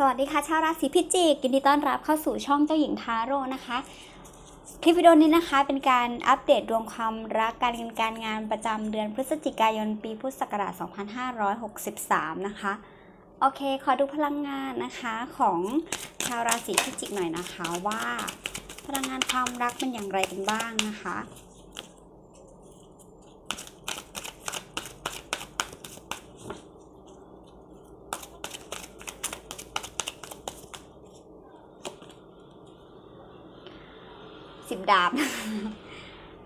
สวัสดีค่ะชาวราศีพิจิกยินดีต้อนรับเข้าสู่ช่องเจ้าหญิงทาโร่นะคะ คลิปวิดีโอนี้นะคะ เป็นการอัปเดตดวงความรักการเงินการงานประจำเดือนพฤศจิกายนปีพุทธศักราช 2563 นะคะ โอเค ขอดูพลังงานนะคะของชาวราศีพิจิกหน่อยนะคะว่า พลังงานความรักเป็นอย่างไรกันบ้างนะคะ สิบดาบ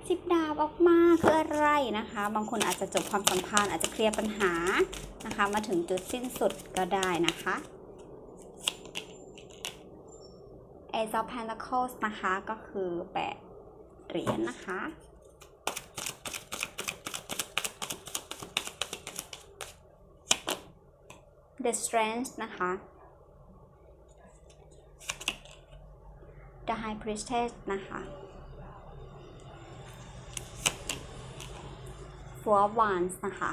สิบดาบออกมาคืออะไรนะคะ บางคนอาจจะจบความสัมพันธ์อาจจะเคลียร์ปัญหานะคะ มาถึงจุดสิ้นสุดก็ได้นะคะ Ace of Pentacles นะคะก็คือแปดเหรียญนะคะ The Strength นะคะ The High Priestess นะคะ Four of Wands นะคะ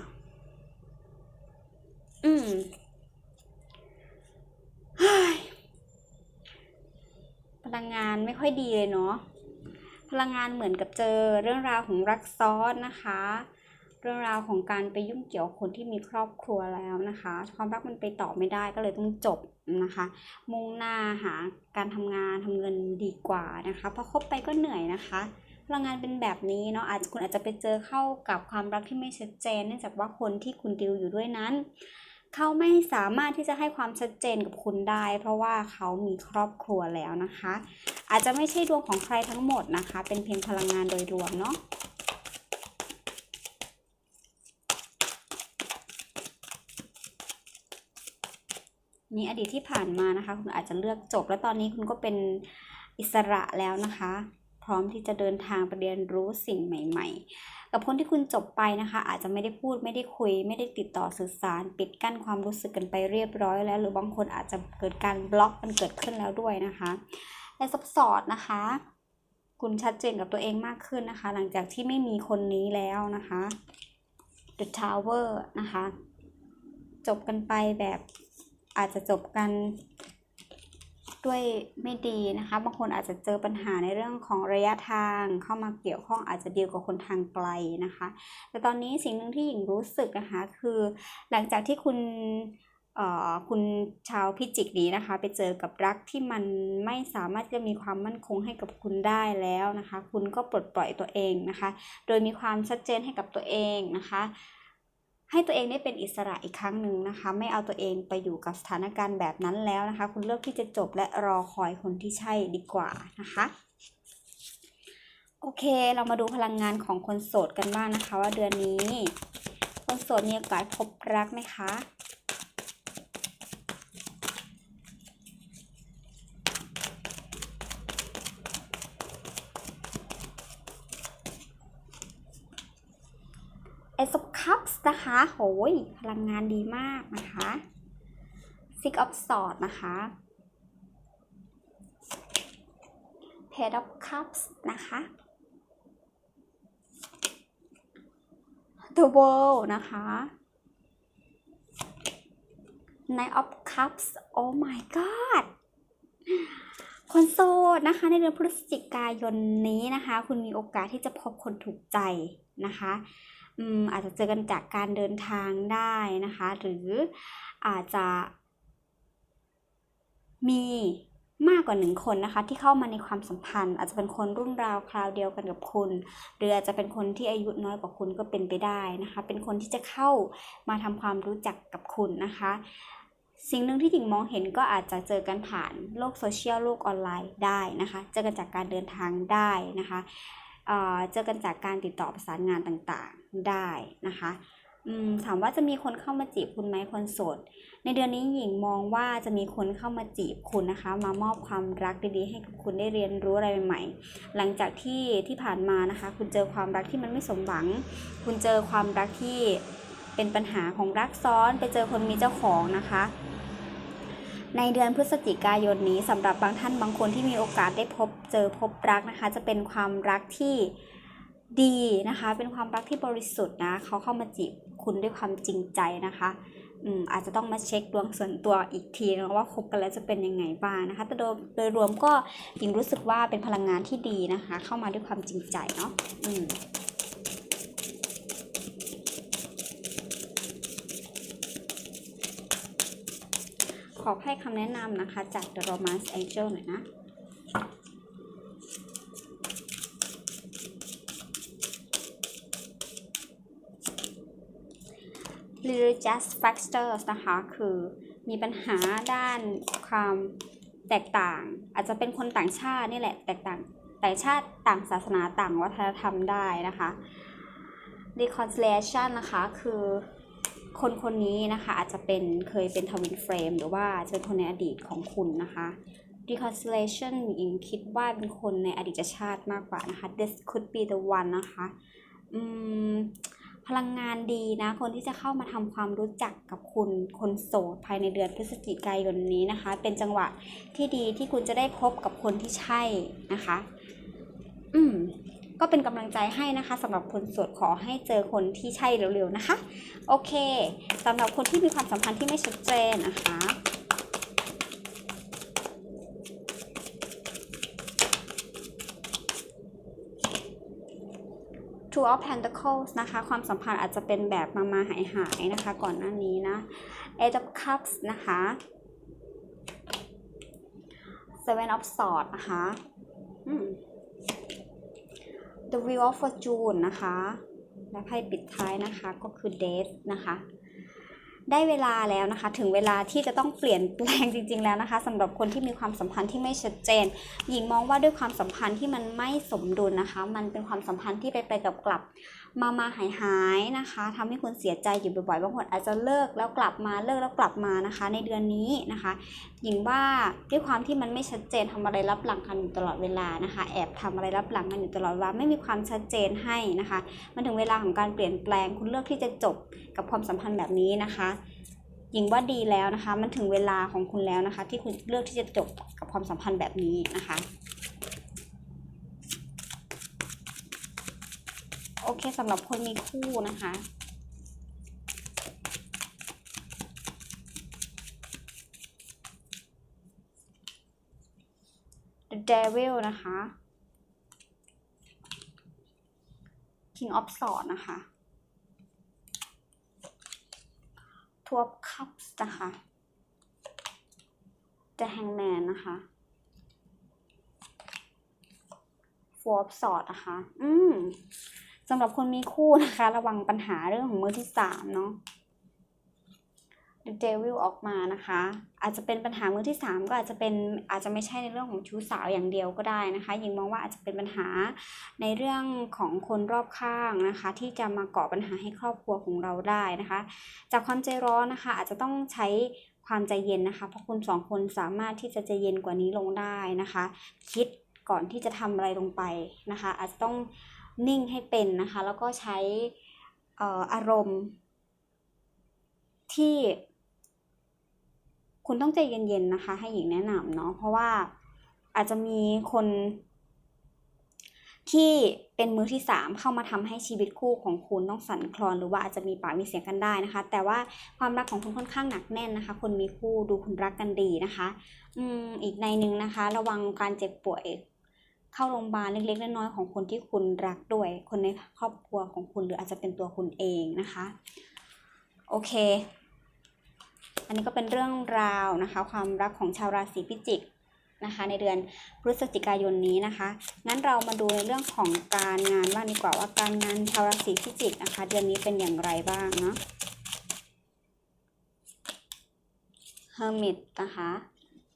อืมพลังงานไม่ค่อยดีเลยเนาะพลังงานเหมือนกับเจอเรื่องราวของรักซ้อนนะคะ รื่องราวของการไปยุ่งเกี่ยวคนที่มีครอบครัวแล้วนะคะ ความรักมันไปต่อไม่ได้ก็เลยต้องจบนะคะ มุ่งหน้าหาการทำงานทำเงินดีกว่านะคะเพราะคบไปก็เหนื่อยนะคะพลังงานเป็นแบบนี้เนาะอาจจะคุณอาจจะไปเจอเข้ากับความรักที่ไม่ชัดเจน เนื่องจากว่าคนที่คุณดิวอยู่ด้วยนั้น เขาไม่สามารถที่จะให้ความชัดเจนกับคุณได้ เพราะว่าเขามีครอบครัวแล้วนะคะ อาจจะไม่ใช่ดวงของใครทั้งหมดนะคะ เป็นเพียงพลังงานโดยรวมเนาะ นี่อดีตที่ผ่านมานะคะ คุณอาจจะเลือกจบ แล้วตอนนี้คุณก็เป็นอิสระแล้วนะคะ พร้อมที่จะเดินทางไปเรียนรู้สิ่งใหม่ ๆ กับคนที่คุณจบไปนะคะ อาจจะไม่ได้พูดไม่ได้คุย ไม่ได้ติดต่อสื่อสาร ปิดกั้นความรู้สึกกันไปเรียบร้อยแล้ว หรือบางคนอาจจะเกิดการบล็อกกันเกิดขึ้นแล้วด้วยนะคะและซับสอดนะคะ คุณชัดเจนกับตัวเองมากขึ้นนะคะ หลังจากที่ไม่มีคนนี้แล้วนะคะ The Tower นะคะ จบกันไปแบบ อาจจะจบกันด้วยไม่ดีนะคะ บางคนอาจจะเจอปัญหาในเรื่องของระยะทางเข้ามาเกี่ยวข้องอาจจะดีลกับคนทางไกลนะคะ แต่ตอนนี้สิ่งหนึ่งที่หญิงรู้สึกนะคะ คือหลังจากที่คุณเอ่อคุณชาวพิจิกนี้นะคะ ไปเจอกับรักที่มันไม่สามารถจะมีความมั่นคงให้กับคุณได้แล้วนะคะ คุณก็ปลดปล่อยตัวเองนะคะ โดยมีความชัดเจนให้กับตัวเองนะคะ ให้ตัวเองได้เป็นอิสระอีกครั้งหนึ่งนะคะ ไม่เอาตัวเองไปอยู่กับสถานการณ์แบบนั้นแล้วนะคะ คุณเลือกที่จะจบและรอคอยคนที่ใช่ดีกว่านะคะโอเค เรามาดูพลังงานของคนโสดกันบ้างนะคะ ว่าเดือนนี้ คนโสดมีโอกาสพบรักไหมคะ เอส of cups นะคะโหยพลังงานดีมากนะคะ six of swords นะคะ page of cups นะคะ the world นะคะ knight of cups oh my god คนโสดนะคะ ในเดือนพฤศจิกายนนี้นะคะ คุณมีโอกาสที่จะพบคนถูกใจนะคะ อาจจะเจอกันจากการเดินทางได้นะคะ หรืออาจจะ มีมากกว่าหนึ่งคนนะคะที่เข้ามาในความสัมพันธ์ อาจจะเป็นคนรุ่นราวคราวเดียวกันกับคุณ หรืออาจจะเป็นคนที่อายุน้อยกว่าคุณก็เป็นไปได้นะคะ เป็นคนที่จะเข้ามาทำความรู้จักกับคุณนะคะ สิ่งหนึ่งที่หญิงมองเห็นก็อาจจะเจอกันผ่านโลกโซเชียลโลกออนไลน์ได้นะคะ เจอกันจากการเดินทางได้นะคะ เจอกันจากการติดต่อประสานงานต่างๆได้นะคะถามว่าจะมีคนเข้ามาจีบคุณไหมคนโสด ในเดือนนี้หญิงมองว่าจะมีคนเข้ามาจีบคุณนะคะ มามอบความรักดีๆให้กับคุณได้เรียนรู้อะไรใหม่ๆ หลังจากที่ที่ผ่านมานะคะ คุณเจอความรักที่มันไม่สมหวัง คุณเจอความรักที่เป็นปัญหาของรักซ้อน ไปเจอคนมีเจ้าของนะคะ ในเดือนพฤศจิกายนนี้สำหรับบางท่านบางคนที่มีโอกาสได้พบเจอพบรักนะคะ จะเป็นความรักที่ดีนะคะ เป็นความรักที่บริสุทธิ์นะเขาเข้ามาจีบคุณด้วยความจริงใจนะคะอืมอาจจะต้องมาเช็คดวงส่วนตัวอีกทีนะว่าคบกันแล้วจะเป็นยังไงบ้างนะคะ แต่โดยโดยรวมก็หญิงรู้สึกว่าเป็นพลังงานที่ดีนะคะ เข้ามาด้วยความจริงใจเนาะอืม อให้คำแนะนำนะคะ จาก The Romance Angel หน่อยนะ religious factors นะคะ คือมีปัญหาด้านความแตกต่าง อาจจะเป็นคนต่างชาตินี่แหละ แตกต่างแต่ชาติต่างศาสนาต่างวัฒนธรรมได้นะคะ reconciliation นะคะ คือ คนคนนี้นะคะอาจจะเป็นเคยเป็นทวินเฟรมหรือว่าจะเป็นคนในอดีตของคุณนะคะ reconciliation อิงคิดว่าเป็นคนในอดีตชาติมากกว่านะคะ this could be the one นะคะอืมพลังงานดีนะ คนที่จะเข้ามาทำความรู้จักกับคุณคนโสดภายในเดือนพฤศจิกายนนี้นะคะ เป็นจังหวะที่ดีที่คุณจะได้พบกับคนที่ใช่นะคะ อืม ก็เป็นกำลังใจให้นะคะสำหรับคนโสดขอให้เจอคนที่ใช่เร็วๆนะคะ โอเคสำหรับคนที่มีความสัมพันธ์ที่ไม่ชัดเจนนะคะ Two of Pentacles นะคะ ความสัมพันธ์อาจจะเป็นแบบมามาหายหายๆนะคะ ก่อนหน้านี้นะ Eight of Cups นะคะ Seven of Swords นะคะ อืม The view of Fortune นะคะ และไพ่ปิดท้ายนะคะก็คือ Death นะคะ ได้เวลาแล้วนะคะ ถึงเวลาที่จะต้องเปลี่ยนแปลงจริง ๆ แล้วนะคะสำหรับคนที่มีความสัมพันธ์ที่ไม่ชัดเจน หญิงมองว่าด้วยความสัมพันธ์ที่มันไม่สมดุลนะคะ มันเป็นความสัมพันธ์ที่ไปไปกับกลับมามาหายหายๆนะคะทำให้คุณเสียใจอยู่บ่อยๆบางคนอาจจะเลิกแล้วกลับมาเลิกแล้วกลับมานะคะ ในเดือนนี้นะคะ หญิงว่าด้วยความที่มันไม่ชัดเจนทำอะไรรับหลังกันอยู่ตลอดเวลานะคะ แอบทำอะไรรับหลังกันอยู่ตลอดเวลาไม่มีความชัดเจนให้นะคะ มันถึงเวลาของการเปลี่ยนแปลงคุณเลือกที่จะจบกับความสัมพันธ์แบบนี้นะคะหญิงว่าดีแล้วนะคะ มันถึงเวลาของคุณแล้วนะคะ ที่คุณเลือกที่จะจบกับความสัมพันธ์แบบนี้นะคะ โอเคสำหรับคนมีคู่นะคะ The Devil นะคะ King of Swords นะคะ Two of Cups นะคะ The Hangman นะคะ Four of Swords นะคะ อืมสำหรับคนมีคู่นะคะ ระวังปัญหาเรื่องของมือที่สามเนาะ The Devil ออกมานะคะ อาจจะเป็นปัญหามือที่สามก็อาจจะเป็นอาจจะไม่ใช่ในเรื่องของชู้สาวอย่างเดียวก็ได้นะคะยิงมองว่าอาจจะเป็นปัญหาในเรื่องของคนรอบข้างนะคะ ที่จะมาก่อปัญหาให้ครอบครัวของเราได้นะคะ จากความใจร้อนนะคะ อาจจะต้องใช้ความใจเย็นนะคะ เพราะคุณสองคนสามารถที่จะใจเย็นกว่านี้ลงได้นะคะ คิดก่อนที่จะทำอะไรลงไปนะคะ อาจจะต้องนิ่งให้เป็นนะคะ แล้วก็ใช้อารมณ์ที่ คุณต้องใจเย็นๆนะคะ ให้หญิงแนะนำเนาะเพราะว่าอาจจะมีคน ที่เป็นมือที่สามเข้ามาทำให้ชีวิตคู่ของคุณต้องสั่นคลอนหรือว่าอาจจะมีปากมีเสียงกันได้นะคะ แต่ว่าความรักของคุณค่อนข้างหนักแน่นนะคะ คนมีคู่ดูคุณรักกันดีนะคะ อืมอีกในหนึ่งนะคะ ระวังการเจ็บป่วยเข้าโรงพยาบาลเล็กๆน้อยๆของคนที่คุณรักด้วย คนในครอบครัวของคุณหรืออาจจะเป็นตัวคุณเองนะคะ โอเค อันนี้ก็เป็นเรื่องราวนะคะ ความรักของชาวราศีพิจิกนะคะ ในเดือนพฤศจิกายนนี้นะคะ งั้นเรามาดูในเรื่องของการงานบ้างดีกว่าว่าการงานชาวราศีพิจิกนะคะ เดือนนี้เป็นอย่างไรบ้างเนาะ Hermit นะคะ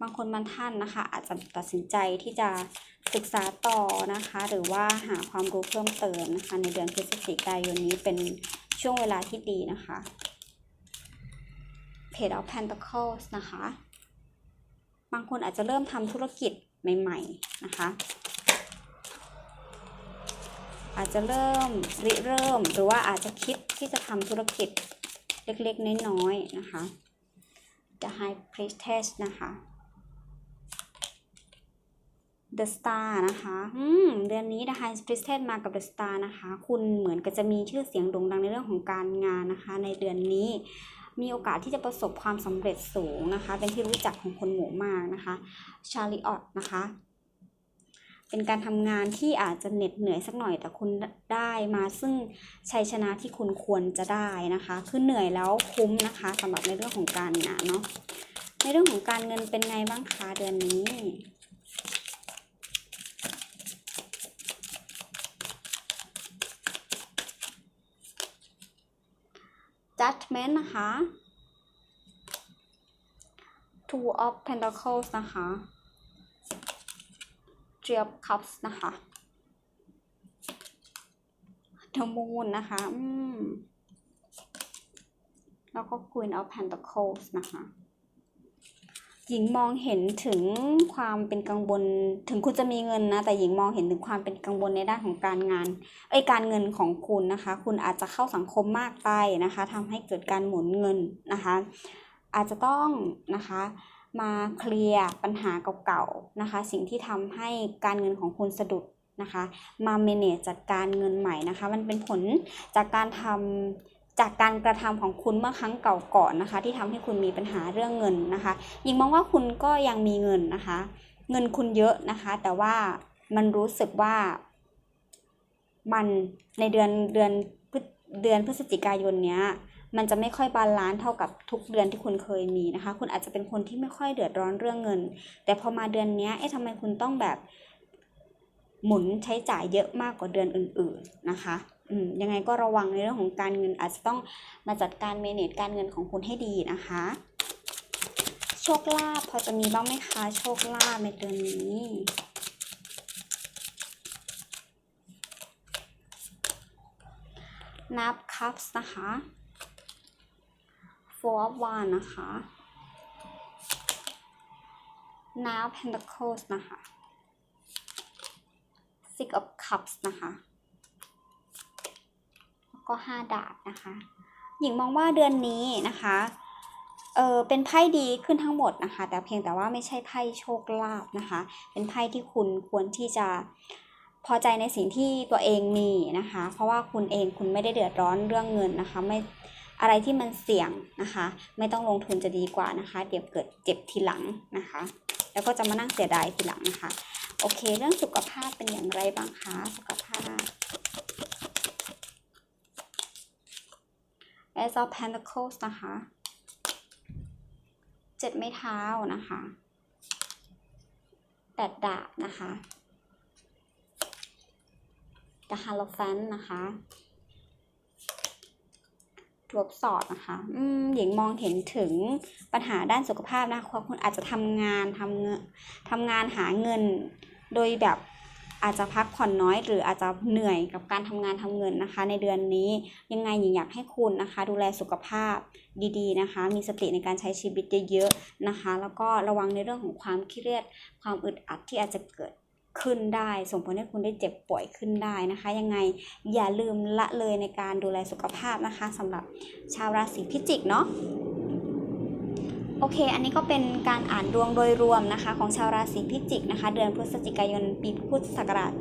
บางคนบางท่านนะคะ อาจจะตัดสินใจที่จะศึกษาต่อนะคะ หรือว่าหาความรู้เพิ่มเติมนะคะ ในเดือนพฤศจิกายนนี้เป็นช่วงเวลาที่ดีนะคะ Page of Pentacles นะคะ บางคนอาจจะเริ่มทำธุรกิจใหม่ ๆ นะคะ อาจจะเริ่มริเริ่ม หรือว่าอาจจะคิดที่จะทำธุรกิจเล็กๆ น้อยๆ นะคะ The High Priestess นะคะ The Star นะคะอืมเดือนนี้ The High Priestess มากับ The Star นะคะ คุณเหมือนกับจะมีชื่อเสียงโด่งดังในเรื่องของการงานนะคะ ในเดือนนี้ มีโอกาสที่จะประสบความสำเร็จสูงนะคะ เป็นที่รู้จักของคนหมู่มากนะคะชาริออตนะคะเป็นการทำงานที่อาจจะเหน็ดเหนื่อยสักหน่อยแต่คุณได้มาซึ่งชัยชนะที่คุณควรจะได้นะคะ คือเหนื่อยแล้วคุ้มนะคะสำหรับในเรื่องของการงานเนาะในเรื่องของการเงินเป็นไงบ้างคะเดือนนี้ judgment นะคะ two of pentacles นะคะ three of cups นะคะ the moon นะคะ อืม แล้วก็ queen of pentacles นะคะ หญิงมองเห็นถึงความเป็นกังวลถึงคุณจะมีเงินนะ แต่หญิงมองเห็นถึงความเป็นกังวลในด้านของการงานเอ้การเงินของคุณนะคะ คุณอาจจะเข้าสังคมมากไปนะคะทำให้เกิดการหมุนเงินนะคะ อาจจะต้องนะคะมาเคลียร์ปัญหาเก่าๆนะคะ สิ่งที่ทำให้การเงินของคุณสะดุดนะคะ มาเมเนจจัดการเงินใหม่นะคะ มันเป็นผลจากการทำ จากการกระทำของคุณเมื่อครั้งเก่าก่อนนะคะ ที่ทำให้คุณมีปัญหาเรื่องเงินนะคะยิงมองว่าคุณก็ยังมีเงินนะคะ เงินคุณเยอะนะคะ แต่ว่ามันรู้สึกว่า มันในเดือนเดือนพฤเดือนพฤศจิกายนเนี้ยมันจะไม่ค่อยบาลานซ์เท่ากับทุกเดือนที่คุณเคยมีนะคะ คุณอาจจะเป็นคนที่ไม่ค่อยเดือดร้อนเรื่องเงิน แต่พอมาเดือนเนี้ยเอ๊ะทำไมคุณต้องแบบหมุนใช้จ่ายเยอะมากกว่าเดือนอื่น ๆนะคะ ยังไงก็ระวังในเรื่องของการเงินอาจจะต้องมาจัดการเมเนจการเงินของคุณให้ดีนะคะ โชคลาภพอจะมีบ้างไหมคะโชคลาภในเดือนนี้นับคัพส์นะคะ four of one นะคะ now pentacles นะคะ six of cups นะคะ ก็ห้าดาบนะคะ หญิงมองว่าเดือนนี้นะคะเออเป็นไพ่ดีขึ้นทั้งหมดนะคะ แต่เพียงแต่ว่าไม่ใช่ไพ่โชคลาภนะคะ เป็นไพ่ที่คุณควรที่จะพอใจในสิ่งที่ตัวเองมีนะคะ เพราะว่าคุณเองคุณไม่ได้เดือดร้อนเรื่องเงินนะคะ ไม่อะไรที่มันเสี่ยงนะคะ ไม่ต้องลงทุนจะดีกว่านะคะ เดี๋ยวเกิดเจ็บทีหลังนะคะ แล้วก็จะมานั่งเสียดายทีหลังนะคะ โอเค เรื่องสุขภาพเป็นอย่างไรบ้างคะสุขภาพ Ace of Pentacles นะคะเจ็ดไม้เท้านะคะแปดดาบนะคะ The Hierophant นะคะทวบสอดนะคะ อืม หญิงมองเห็นถึงปัญหาด้านสุขภาพนะคะคุณอาจจะทำงานทำเงินทำงานหาเงิน โดยแบบ อาจจะพักผ่อนน้อย หรืออาจจะเหนื่อยกับการทำงานทำเงินนะคะ ในเดือนนี้ยังไงหญิงอยากให้คุณนะคะ ดูแลสุขภาพดีๆนะคะ มีสติในการใช้ชีวิตเยอะๆนะคะ แล้วก็ระวังในเรื่องของความเครียด ความอึดอัดที่อาจจะเกิดขึ้นได้ส่งผลให้คุณได้เจ็บป่วยขึ้นได้นะคะ ยังไงอย่าลืมละเลยในการดูแลสุขภาพนะคะสำหรับชาวราศีพิจิกเนาะ โอเค อันนี้ก็เป็นการอ่านดวงโดยรวมนะคะของชาวราศีพิจิกนะคะ เดือนพฤศจิกายนปีพุทธศักราช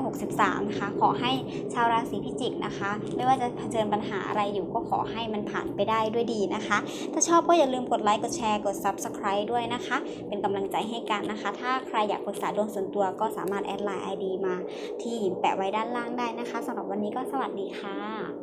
2563 นะคะ ขอให้ชาวราศีพิจิกนะคะ ไม่ว่าจะเผชิญปัญหาอะไรอยู่ก็ขอให้มันผ่านไปได้ด้วยดีนะคะ ถ้าชอบก็อย่าลืมกดไลค์กดแชร์กด Subscribe ด้วยนะคะ เป็นกำลังใจให้กันนะคะ ถ้าใครอยากปรึกษาดวงส่วนตัวก็สามารถแอดไลน์ ID มาที่แปะไว้ด้านล่างได้นะคะสำหรับวันนี้ก็สวัสดีค่ะ